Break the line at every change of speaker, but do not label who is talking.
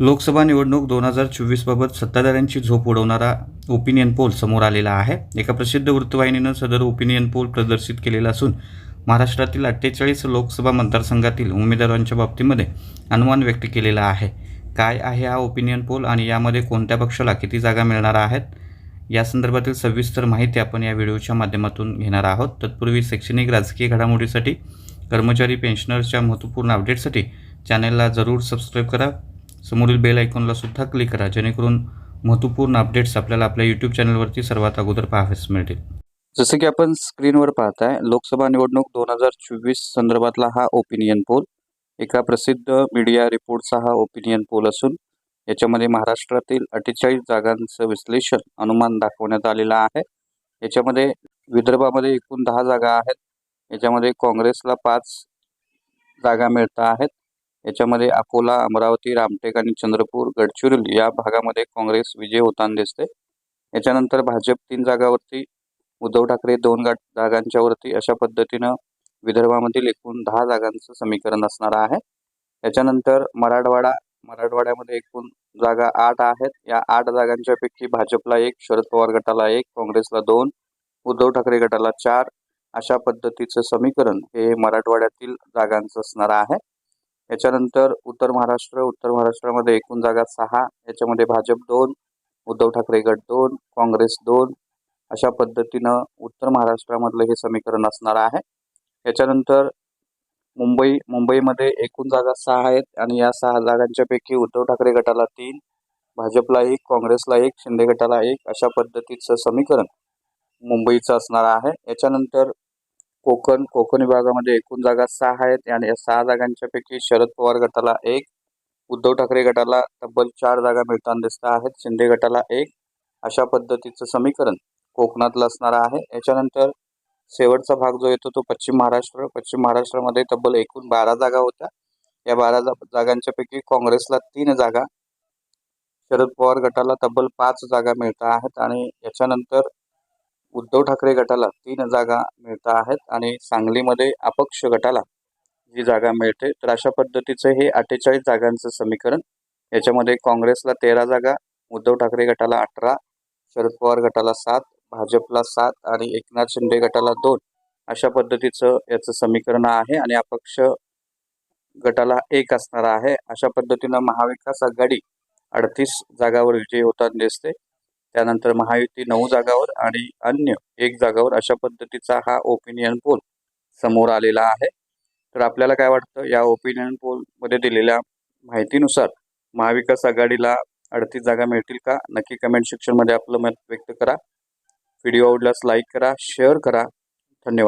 लोकसभा निवडणूक दोन हजार चोवीसबाबत सत्ताधाऱ्यांची झोप उडवणारा ओपिनियन पोल समोर आलेला आहे. एका प्रसिद्ध वृत्तवाहिनीनं सदर ओपिनियन पोल प्रदर्शित केलेला असून महाराष्ट्रातील अठ्ठेचाळीस लोकसभा मतदारसंघातील उमेदवारांच्या बाबतीमध्ये अनुमान व्यक्त केलेला आहे. काय आहे हा ओपिनियन पोल आणि यामध्ये कोणत्या पक्षाला किती जागा मिळणार आहेत? या संदर्भातील सविस्तर माहिती आपण या व्हिडिओच्या माध्यमातून घेणार आहोत. तत्पूर्वी शैक्षणिक राजकीय घडामोडीसाठी कर्मचारी पेन्शनर्सच्या महत्त्वपूर्ण अपडेटसाठी चॅनलला जरूर सबस्क्राईब करा. समोरील बेल आयकॉनला सुद्धा क्लिक करा जेणेकरून महत्त्वपूर्ण अपडेट्स आपल्याला आपल्या यूट्यूब चॅनलवरती सर्वात अगोदर पाहावेच मिळतील. जसं की आपण स्क्रीनवर पाहताय लोकसभा निवडणूक दोन हजार चोवीस संदर्भातला हा ओपिनियन पोल एका प्रसिद्ध मीडिया रिपोर्टचा हा ओपिनियन पोल असून याच्यामध्ये महाराष्ट्रातील अठ्ठेचाळीस जागांचं विश्लेषण अनुमान दाखवण्यात आलेलं आहे. याच्यामध्ये विदर्भामध्ये एकूण दहा जागा आहेत. याच्यामध्ये काँग्रेसला पाच जागा मिळत आहेत. याच्यामध्ये अकोला अमरावती रामटेक आणि चंद्रपूर गडचिरोली या भागामध्ये काँग्रेस विजय होताना दिसते याच्यानंतर भाजप तीन जागावरती उद्धव ठाकरे दोन गा जागांच्या वरती अशा पद्धतीनं विदर्भामधील एकूण दहा जागांचं समीकरण असणार आहे. याच्यानंतर मराठवाडा मराठवाड्यामध्ये एकूण जागा आठ आहेत. या आठ जागांच्या पैकी भाजपला एक शरद पवार गटाला एक काँग्रेसला दोन उद्धव ठाकरे गटाला चार अशा पद्धतीचं समीकरण हे मराठवाड्यातील जागांचं असणार आहे. याच्यानंतर उत्तर महाराष्ट्र उत्तर महाराष्ट्रामध्ये एकूण जागा सहा याच्यामध्ये भाजप दोन उद्धव ठाकरे गट दोन काँग्रेस दोन. अशा पद्धतीनं उत्तर महाराष्ट्रामधलं हे समीकरण असणार आहे. याच्यानंतर मुंबई मुंबईमध्ये एकूण जागा सहा आहेत आणि या सहा जागांच्यापैकी उद्धव ठाकरे गटाला तीन भाजपला एक काँग्रेसला एक शिंदे गटाला एक अशा पद्धतीचं समीकरण मुंबईचं असणार आहे. याच्यानंतर कोकण कोकण विभागामध्ये एकूण जागा सहा आहेत आणि या सहा जागांच्या पैकी शरद पवार गटाला एक उद्धव ठाकरे गटाला तब्बल चार जागा मिळताना दिसत आहेत. शिंदे गटाला एक. अशा पद्धतीचं समीकरण कोकणातलं असणार आहे. याच्यानंतर शेवटचा भाग जो येतो तो पश्चिम महाराष्ट्र. पश्चिम महाराष्ट्रामध्ये तब्बल एकूण बारा जागा होत्या. या बारा जा जागांच्या पैकी काँग्रेसला तीन जागा शरद पवार गटाला तब्बल पाच जागा मिळत आहेत आणि याच्यानंतर उद्धव ठाकरे गटाला तीन जागा मिळत आहेत आणि सांगलीमध्ये अपक्ष गटाला जी जागा मिळते. तर अशा पद्धतीचं हे अठ्ठेचाळीस जागांचं समीकरण. याच्यामध्ये काँग्रेसला तेरा जागा उद्धव ठाकरे गटाला अठरा शरद पवार गटाला सात भाजपला सात आणि एकनाथ शिंदे गटाला दोन. अशा पद्धतीचं याचं समीकरण आहे आणि अपक्ष गटाला एक असणार आहे. अशा पद्धतीनं महाविकास आघाडी अडतीस जागावर विजयी होताना दिसते. त्यानंतर महायुती नऊ जागावर आणि अन्य एक जागावर अशा पद्धतीचा हा ओपिनियन पोल समोर आलेला आहे. तर आपल्याला काय वाटतं? या ओपिनियन पोलमध्ये दिलेल्या माहितीनुसार महाविकास आघाडीला अडतीस जागा मिळतील का? नक्की कमेंट सेक्शनमध्ये आपलं मत व्यक्त करा. व्हिडिओ आवडल्यास लाईक करा शेअर करा. धन्यवाद.